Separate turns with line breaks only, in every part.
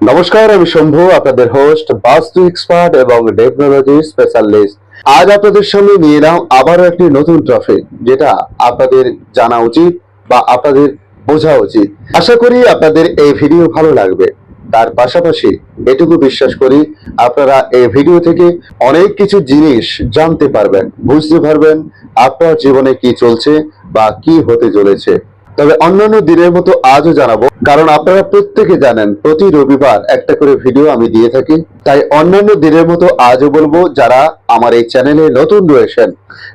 নমস্কার, আমি শম্ভু, আপনাদের হোস্ট বাস্তু এক্সপার্ট এবং টেকনোলজি স্পেশালিস্ট আজ আপনাদের সামনে নিয়ে এলাম আবারও একটি নতুন টপিক যেটা আপনাদের জানা উচিত বা আপনাদের বোঝা উচিত। আশা করি আপনাদের এই ভিডিও ভালো লাগবে। তার পাশাপাশি এটুকু বিশ্বাস করি, আপনারা এই ভিডিও থেকে অনেক কিছু জিনিস জানতে পারবেন, বুঝতে পারবেন আপনার জীবনে কি চলছে বা কি হতে চলেছে। তবে অন্যান্য দিনের মতো আজও জানাব, কারণ আপনারা প্রত্যেকে জানেন, প্রতি রবিবার একটা করে ভিডিও আমি দিয়ে থাকি। তাই অন্যান্য দিনের মতো আজও বলব, যারা আমার এই চ্যানেলে নতুন রয়েছেন,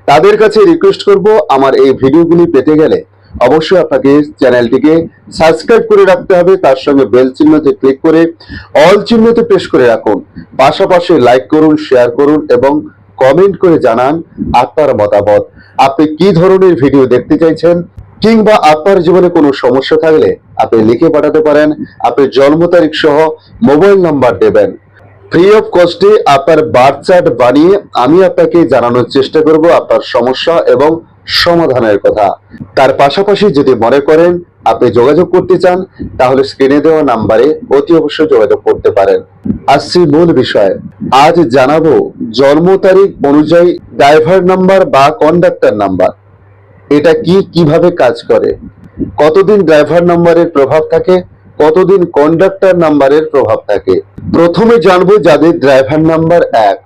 তাদের কাছে রিকোয়েস্ট করব আমার এই ভিডিওগুলি পেতে গেলে। অবশ্যই আপনাকে চ্যানেলটিকে সাবস্ক্রাইব করে রাখতে হবে, তার সঙ্গে বেল চিহ্নতে ক্লিক করে অল চিহ্নতে প্রেস করে রাখুন। পাশাপাশি লাইক করুন শেয়ার করুন এবং কমেন্ট করে জানান আপনার মতামত। আপনি কি ধরনের ভিডিও দেখতে চাইছেন? কিংবা আপনার জীবনে কোনো সমস্যা থাকলে আপনি লিখে পাঠাতে পারেন। আপনি জন্ম তারিখ সহ মোবাইল নাম্বার দেবেন। ফ্রি অফ কস্টে আপনার বার্থ চার্ট বানিয়ে আমি আপনাকে জানানোর চেষ্টা করব আপনার সমস্যা এবং সমাধানের কথা। তার পাশাপাশি যদি মনে করেন আপনি যোগাযোগ করতে চান, তাহলে স্ক্রিনে দেওয়া নাম্বারে অতি অবশ্যই যোগাযোগ করতে পারেন। আসছি মূল বিষয়। আজ জানাব জন্ম তারিখ অনুযায়ী ড্রাইভার নাম্বার বা কন্ডাক্টর নাম্বার। এটা কি কীভাবে কাজ করে? কতদিন ড্রাইভার নাম্বারের প্রভাব থাকে? কতদিন কন্ডাক্টর নাম্বারের প্রভাব থাকে? প্রথমে জানব যাদের ড্রাইভার নাম্বার এক।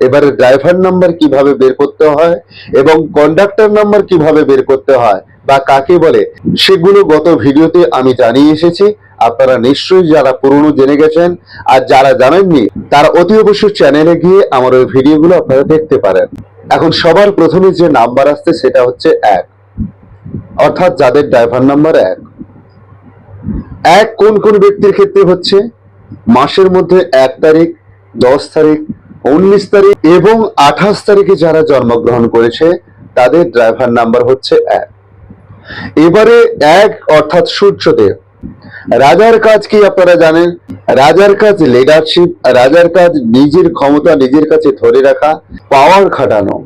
এবারে ড্রাইভার নাম্বার কীভাবে বের করতে হয় এবং কন্ডাক্টর নাম্বার কীভাবে বের করতে হয় বা কাকে বলে, সেগুলো গত ভিডিওতে আমি জানিয়ে এসেছি। আপনারা নিশ্চয়ই যারা পুরনো জেনে গেছেন আর যারা জানেননি, তারা অতি অবশ্যই চ্যানেলে গিয়ে আমার ওই ভিডিওগুলো আপনারা দেখতে পারেন। এখন সবার প্রথমে যে নাম্বার আসছে সেটা হচ্ছে এক। অর্থাৎ যাদের ড্রাইভার নাম্বার এক। এক কোন কোন ব্যক্তির ক্ষেত্রে হচ্ছে? মাসের মধ্যে এক তারিখ, দশ তারিখ, উনিশ তারিখ এবং আঠাশ তারিখে যারা জন্মগ্রহণ করেছে, তাদের ড্রাইভার নাম্বার হচ্ছে এক। এবারে এক অর্থাৎ সূর্যদেব। রাজার কাজ কি আপনারা জানেন? রাজার কাজ লিডারশিপ রাজার কাজ নিজের ক্ষমতা নিজের কাছে ধরে রাখা পাওয়ার খাটানো।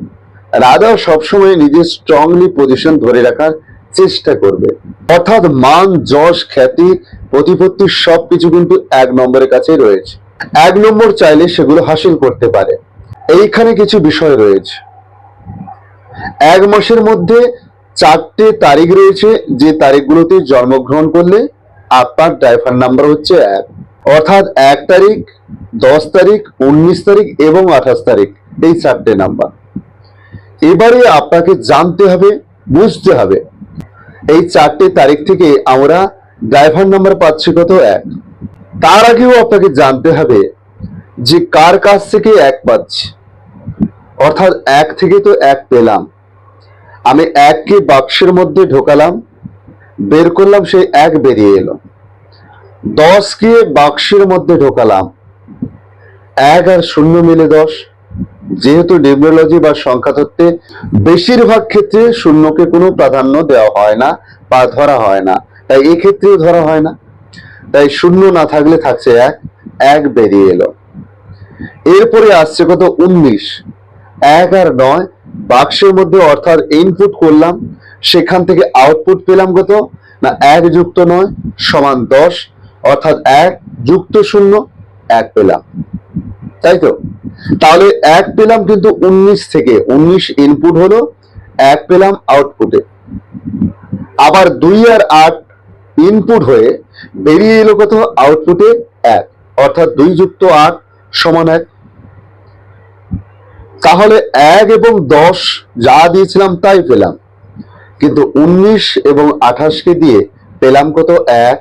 রাজা সবসময় নিজের স্ট্রংলি পজিশন ধরে রাখার চেষ্টা করবে। অর্থাৎ মান, যশ, খ্যাতি, প্রতিপত্তি সবকিছু কিন্তু এক নম্বরের কাছে রয়েছে। এক নম্বর চাইলে সেগুলো হাসিল করতে পারে। এইখানে কিছু বিষয় রয়েছে। এক মাসের মধ্যে চারটে তারিখ রয়েছে। যে তারিখগুলোতে জন্মগ্রহণ করলে আপনার ড্রাইভার নাম্বার হচ্ছে এক। অর্থাৎ এক তারিখ, দশ তারিখ, উনিশ তারিখ এবং আঠাশ তারিখ, এই চারটে নাম্বার এবারে আপনাকে জানতে হবে, বুঝতে হবে, এই চারটে তারিখ থেকে আমরা ড্রাইভার নাম্বার পাচ্ছি কত এক। তার আগেও আপনাকে জানতে হবে যে কার কাছ থেকে এক পাচ্ছি। অর্থাৎ এক থেকে তো এক পেলাম। আমি এককে বাক্সের মধ্যে ঢোকালাম বের করলাম সেই এক বেরিয়ে এলো। দশকে বাক্সের মধ্যে ঢোকালাম। এক আর শূন্য মিলে দশ। যেহেতু নিউমেরোলজি বা সংখ্যা তত্ত্বে বেশিরভাগ ক্ষেত্রে শূন্যকে কোনো প্রাধান্য দেওয়া হয় না বা ধরা হয় না। তাই এক্ষেত্রেও ধরা হয় না। তাই শূন্য না থাকলে থাকছে এক। এক বেরিয়ে এলো। এরপরে আসছে কত? উনিশ। এক আর নয়। বাক্সের মধ্যে অর্থাৎ ইনপুট করলাম। সেখান থেকে আউটপুট পেলাম কত? না, এক যুক্ত নয়, সমান দশ, অর্থাৎ এক যুক্ত শূন্য, এক পেলাম। তাই তো? তাহলে এক পেলাম কিন্তু উনিশ থেকে, উনিশ ইনপুট হলো, এক পেলাম আউটপুটে আবার দুই আর আট ইনপুট হয়ে বেরিয়ে এলো কত? আউটপুটে এক, অর্থাৎ দুই যুক্ত আট সমান এক। তাহলে এক এবং দশ যা দিয়েছিলাম তাই পেলাম। কিন্তু উনিশ এবং আঠাশকে দিয়ে পেলাম কত? এক।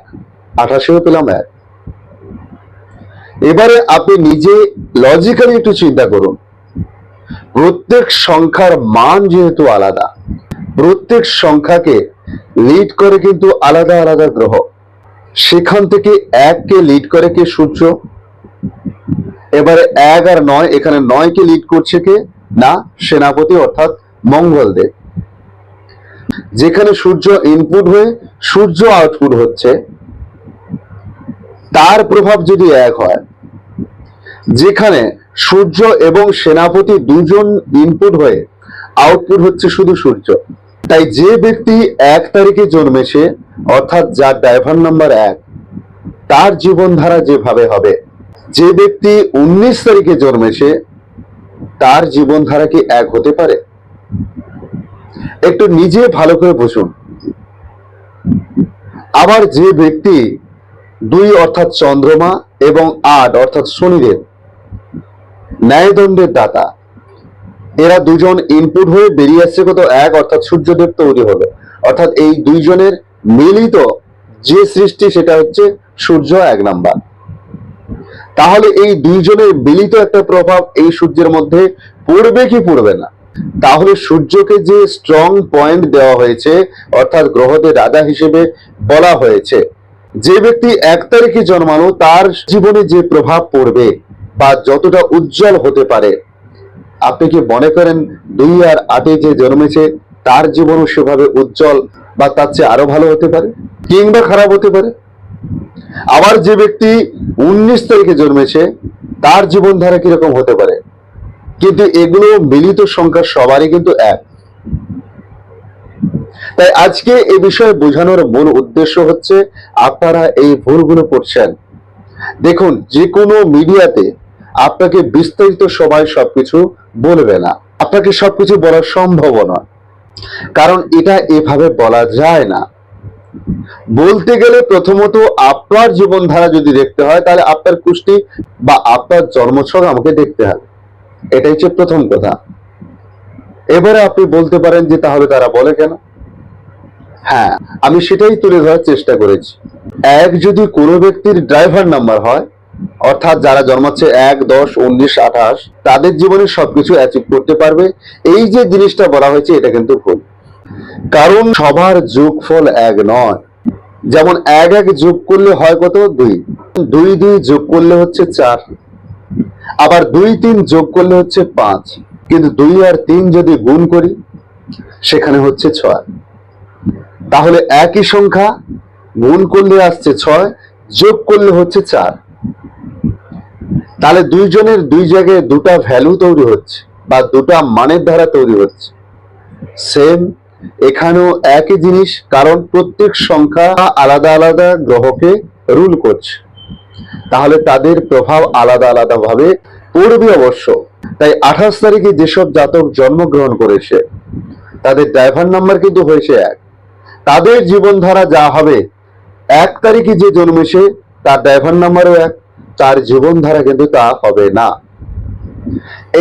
আঠাশেও পেলাম এক। এবারে আপনি নিজে লজিক্যালি একটু চিন্তা করুন। প্রত্যেক সংখ্যার মান যেহেতু আলাদা, প্রত্যেক সংখ্যাকে লিড করে কিন্তু আলাদা আলাদা গ্রহ। সেখান থেকে এককে লিড করে কে? সূর্য। এবারে এক আর নয়, এখানে নয়কে লিড করছে কে? না, সেনাপতি অর্থাৎ মঙ্গলদেব। যেখানে সূর্য ইনপুট হয়ে সূর্য আউটপুট হচ্ছে, তার প্রভাব যদি এক হয়, যেখানে সূর্য এবং সেনাপতি দুজন ইনপুট হয়ে আউটপুট হচ্ছে শুধু সূর্য। তাই যে ব্যক্তি এক তারিখে জন্মেছে, অর্থাৎ যার ড্রাইভার নাম্বার এক, তার জীবনধারা যেভাবে হবে, যে ব্যক্তি উনিশ তারিখে জন্মেছে, তার জীবনধারা কি এক হতে পারে? একটু নিজে ভালো করে বুঝুন আবার যে ব্যক্তি দুই অর্থাৎ চন্দ্রমা এবং আট অর্থাৎ শনিদেব, ন্যায়দণ্ডের দাতা, এরা দুজন ইনপুট হয়ে বেরিয়ে আসছে কত এক অর্থাৎ সূর্যদেব তৈরি হলো অর্থাৎ এই দুইজনের মিলিত যে সৃষ্টি সেটা হচ্ছে সূর্য এক নাম্বার। তাহলে এই দুইজনের মিলিত একটা প্রভাব এই সূর্যের মধ্যে পড়বে কি পড়বে না? তাহলে সূর্যকে যে স্ট্রং পয়েন্ট দেওয়া হয়েছে, অর্থাৎ গ্রহদের রাজা হিসেবে বলা হয়েছে, যে ব্যক্তি এক তারিখে জন্মানো তার জীবনে যে প্রভাব পড়বে বা যতটা উজ্জ্বল হতে পারে, আপনি কি মনে করেন দুই আর আটে যে জন্মেছে, তার জীবনও সেভাবে উজ্জ্বল বা তার চেয়ে আরও ভালো হতে পারে কিংবা খারাপ হতে পারে? আবার যে ব্যক্তি উনিশ তারিখে জন্মেছে, তার জীবনধারা কীরকম হতে পারে? কিন্তু এগুলো মিলিত সংখ্যা সবারই কিন্তু এক। তাই আজকে এই বিষয়ে বোঝানোর মূল উদ্দেশ্য হচ্ছে আপনারা এই ভুলগুলো করছেন। দেখুন যে কোনো মিডিয়াতে আপনাকে বিস্তারিত সবাই সবকিছু বলবে না। আপনাকে সবকিছু বলা সম্ভব নয়। কারণ এটা এভাবে বলা যায় না। বলতে গেলে প্রথমত আপনার জীবনধারা যদি দেখতে হয়, তাহলে আপনার কুষ্টি বা আপনার জন্মছক আমাকে দেখতে হবে। এটা হচ্ছে প্রথম কথা। এবারে আপনি বলতে পারেন যে তাহলে তারা বলে কেন? হ্যাঁ আমি সেটাই তুলে ধরার চেষ্টা করেছি। এক, যদি কোনো ব্যক্তির ড্রাইভার নাম্বার হয়, অর্থাৎ যারা জন্মাচ্ছে এক, দশ, উনিশ, আঠাশ, তাদের জীবনে সবকিছু অ্যাচিভ করতে পারবে। এই যে জিনিসটা বলা হয়েছে, এটা কিন্তু ভুল। কারণ সবার যোগফল এক নয়। যেমন এক এক যোগ করলে হয় কত? দুই। দুই দুই যোগ করলে হচ্ছে চার। আবার দুই তিন যোগ করলে হচ্ছে পাঁচ। কিন্তু দুই আর তিন যদি গুণ করি, সেখানে হচ্ছে ছয়। তাহলে একই সংখ্যা গুণ করলে আসছে ছয়, যোগ করলে হচ্ছে চার। তাহলে দুইজনের দুই জায়গায় দুটা ভ্যালু তৈরি হচ্ছে বা দুটা মানের দ্বারা তৈরি হচ্ছে। সেম এখানেও একই জিনিস, কারণ প্রত্যেক সংখ্যা আলাদা আলাদা গ্রহকে রুল করছে। তাহলে তাদের প্রভাব আলাদা আলাদা ভাবে পড়বে অবশ্য। তাই আঠাশ তারিখে যেসব জাতক জন্মগ্রহণ করেছে, তাদের ড্রাইভার নাম্বার কিন্তু হয়েছে এক। তাদের জীবনধারা যা হবে, এক তারিখে যে জন্মেছে, তার ড্রাইভার নাম্বারও এক, তার জীবনধারা কিন্তু তা হবে না।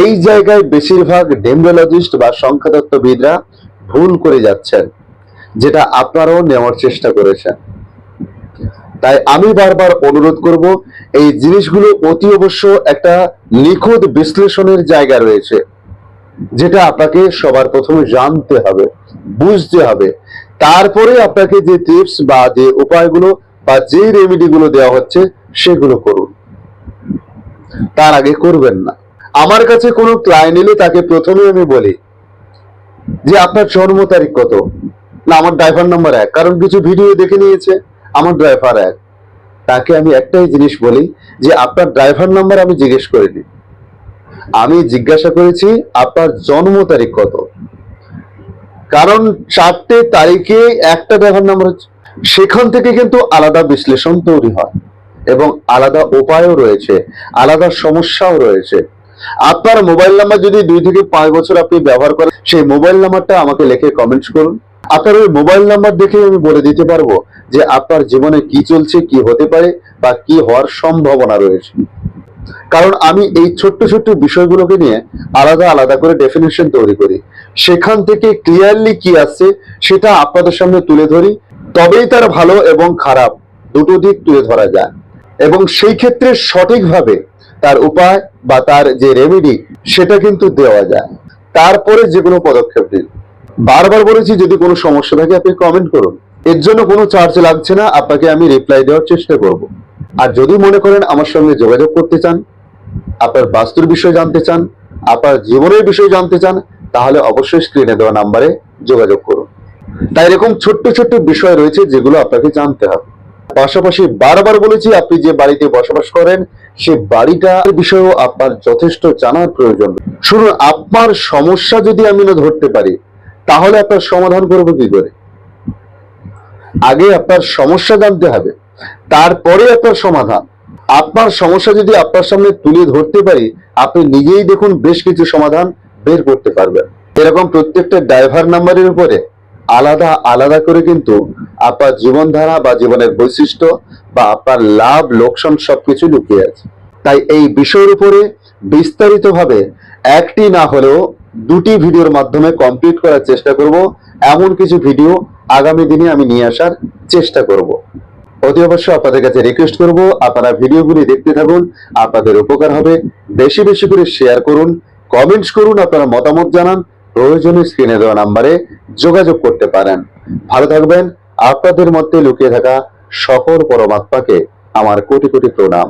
এই জায়গায় বেশিরভাগ ডেমরোলজিস্ট বা সংখ্যাতত্ত্ববিদরা ভুল করে যাচ্ছেন, যেটা আপনারাও নেওয়ার চেষ্টা করেছেন। তাই আমি বারবার অনুরোধ করব, এই জিনিসগুলো অতি অবশ্য একটা নিখুঁত বিশ্লেষণের জায়গা রয়েছে, যেটা আপনাকে সবার প্রথমে জানতে হবে, বুঝতে হবে। তারপরে আপনাকে যে টিপস বা যে উপায়গুলো বা যে রেমেডি গুলো দেওয়া হচ্ছে, সেগুলো করুন। তার আগে করবেন না। আমার কাছে কোনো ক্লায়েন্ট এলে তাকে প্রথমে আমি বলি যে, আপনার জন্ম তারিখ কত? না, আমার ড্রাইভার নাম্বার এক, কারণ কিছু ভিডিও দেখে নিয়েছে। আমার ড্রাইভার এক। তাকে আমি একটাই জিনিস বলি যে, আপনার ড্রাইভার নাম্বার আমি জিজ্ঞেস করিনি। আমি জিজ্ঞাসা করেছি, আপনার জন্ম তারিখ কত? কারণ চারটে তারিখে একটা ড্রাইভার নাম্বার সেখান থেকে কিন্তু আলাদা বিশ্লেষণ তৈরি হয় এবং আলাদা উপায়ও রয়েছে, আলাদা সমস্যাও রয়েছে। আপনার মোবাইল নাম্বার যদি দুই থেকে পাঁচ বছর আপনি ব্যবহার করেন, সেই মোবাইল নাম্বারটা আমাকে লিখে কমেন্টস করুন। আপনার ওই মোবাইল নাম্বার দেখে আমি বলে দিতে পারব যে আপনার জীবনে কি চলছে, কি হতে পারে বা কি হওয়ার সম্ভাবনা রয়েছে। কারণ আমি এই ছোট্ট ছোট্ট বিষয়গুলোকে নিয়ে আলাদা আলাদা করে ডেফিনেশন তৈরি করি। সেখান থেকে ক্লিয়ারলি কি আসছে, সেটা আপনাদের সামনে তুলে ধরি। তবেই তার ভালো এবং খারাপ দুটো দিক তুলে ধরা যায়। এবং সেই ক্ষেত্রে সঠিকভাবে তার উপায় বা তার যে রেমেডি সেটা কিন্তু দেওয়া যায়। তারপরে যে কোনো পদক্ষেপ দিন বারবার বলেছি, যদি কোনো সমস্যা থাকে, আপনি কমেন্ট করুন। এর জন্য কোনো চার্জ লাগছে না, আপনাকে আমি রিপ্লাই দেওয়ার চেষ্টা করব। আর যদি মনে করেন আমার সঙ্গে যোগাযোগ করতে চান, আপনার বাস্তুর বিষয় জানতে চান, আপনার জীবনের বিষয় জানতে চান, তাহলে অবশ্যই স্ক্রিনে দেওয়া নাম্বারে যোগাযোগ করুন। তাই এরকম ছোট্ট ছোট্ট বিষয় রয়েছে যেগুলো আপনাকে জানতে হবে। পাশাপাশি বারবার বলেছি, আপনি যে বাড়িতে বসবাস করেন, সে বাড়িটার বিষয়েও আপনার যথেষ্ট জানার প্রয়োজন। শুনুন, আপনার সমস্যা যদি আমি না ধরতে পারি, তাহলে আপনার সমাধান করব কি করে? আগে আপনার সমস্যা জানতে হবে, তারপরে আপনার সমাধান। আপনার সমস্যা যদি আপনার সামনে তুলে ধরতে পারি, আপনি নিজেই দেখুন বেশ কিছু সমাধান বের করতে পারবেন। এরকম প্রত্যেকটা ড্রাইভার নাম্বারের উপরে আলাদা আলাদা করে কিন্তু আপনার জীবনধারা বা জীবনের বৈশিষ্ট্য বা আপনার লাভ, লোকসান সবকিছু লুকিয়ে আছে। তাই এই বিষয়ের উপরে বিস্তারিতভাবে একটি না হলেও দুটি ভিডিওর মাধ্যমে কমপ্লিট করার চেষ্টা করব। এমন কিছু ভিডিও আগামী দিনে আমি নিয়ে আসার চেষ্টা করব। অতি অবশ্য আপনাদের কাছে রিকোয়েস্ট করব, আপনারা ভিডিওগুলি দেখতে থাকুন, আপনাদের উপকার হবে। বেশি বেশি করে শেয়ার করুন কমেন্টস করুন, আপনারা মতামত জানান, প্রয়োজনে স্ক্রিনে দেওয়া নাম্বারে যোগাযোগ করতে পারেন। ভালো থাকবেন, আপনাদের মধ্যে লুকিয়ে থাকা সকল পরমাত্মাকে আমার কোটি কোটি প্রণাম।